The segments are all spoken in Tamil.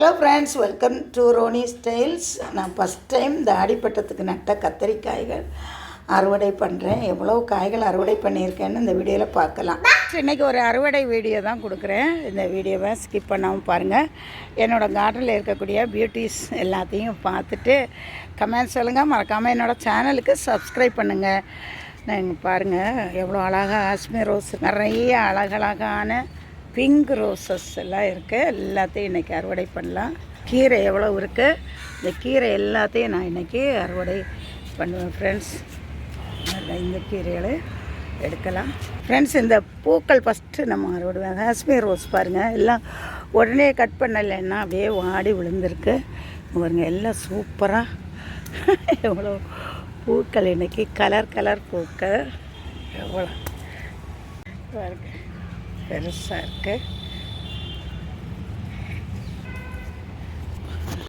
Hello friends welcome to Roni styles நான் ஃபஸ்ட் டைம் இந்த ஆடிப்பட்டத்துக்கு நட்ட கத்தரிக்காய்கள். அறுவடை பண்ணுறேன் எவ்வளோ காய்கள் அறுவடை பண்ணியிருக்கேன்னு இந்த வீடியோவில் பார்க்கலாம். இன்றைக்கி ஒரு அறுவடை வீடியோ தான் கொடுக்குறேன். இந்த வீடியோவை ஸ்கிப் பண்ணாமல் பாருங்கள் என்னோடய கார்டனில் இருக்கக்கூடிய பியூட்டிஸ் எல்லாத்தையும் பார்த்துட்டு கமெண்ட் சொல்லுங்கள் மறக்காமல் என்னோடய சேனலுக்கு சப்ஸ்கிரைப் பண்ணுங்கள் நீங்கள் பாருங்கள் எவ்வளோ அழகாக ஆஸ்மி ரோஸ் நிறைய அழகழகான பிங்க் ரோசஸ் எல்லாம் இருக்குது எல்லாத்தையும் இன்றைக்கி அறுவடை பண்ணலாம். கீரை எவ்வளோ இருக்குது இந்த கீரை எல்லாத்தையும் நான் இன்றைக்கி அறுவடை பண்ணுவேன் ஃப்ரெண்ட்ஸ் இந்த கீரைகளை எடுக்கலாம். ஃப்ரெண்ட்ஸ் இந்த பூக்கள் ஃபஸ்ட்டு நம்ம அறுவடை காஷ்மீர் ரோஸ் பாருங்கள் எல்லாம் உடனே கட் பண்ணலைன்னா அப்படியே வாடி விழுந்திருக்கு. பாருங்கள் எல்லாம் சூப்பராக எவ்வளோ பூக்கள் இன்றைக்கி கலர் கலர் பூக்கள். எவ்வளோ பாருங்கள் பெருசாக இருக்குது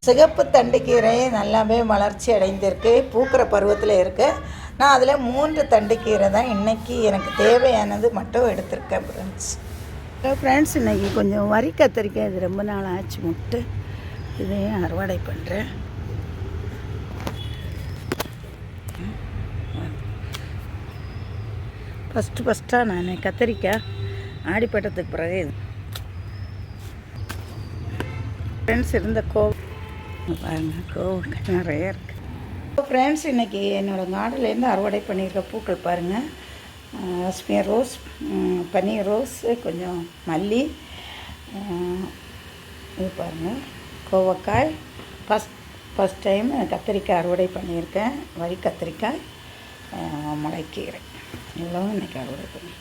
சிகப்பு தண்டுக்கீரை நல்லாவே வளர்ச்சி அடைந்திருக்கு. பூக்கிற பருவத்தில் இருக்குது நான் அதில் மூன்று தண்டுக்கீரை தான் இன்றைக்கி எனக்கு தேவையானது மட்டும் எடுத்திருக்கேன் ஃப்ரெண்ட்ஸ் ஃப்ரெண்ட்ஸ் இன்றைக்கி கொஞ்சம் வரி கத்திரிக்காய் இது ரொம்ப நாள் ஆச்சு முட்டு. இதையும் அறுவடை பண்ணுறேன் ஃபஸ்ட்டு ஃபஸ்ட்டாக நான் கத்திரிக்காய். ஆடிப்பட்டத்துக்கு பிறகு ஃப்ரெண்ட்ஸ் இருந்த கோ பாருங்கள் கோவுக்கு நிறைய இருக்குது ஃப்ரெண்ட்ஸ் இன்றைக்கி என்னோடய கார்டன்லேருந்து அறுவடை பண்ணியிருக்க பூக்கள் பாருங்கள் அஸ்மியர் ரோஸ் ம், பன்னீர் ரோஸ் கொஞ்சம் மல்லி இது பாருங்கள் கோவக்காய். ஃபஸ்ட் ஃபஸ்ட் டைம் கத்திரிக்காய் அறுவடை பண்ணியிருக்கேன். வரி கத்திரிக்காய் முளைக்கீரை. இவ்வளோ இன்றைக்கி அறுவடை பண்ணி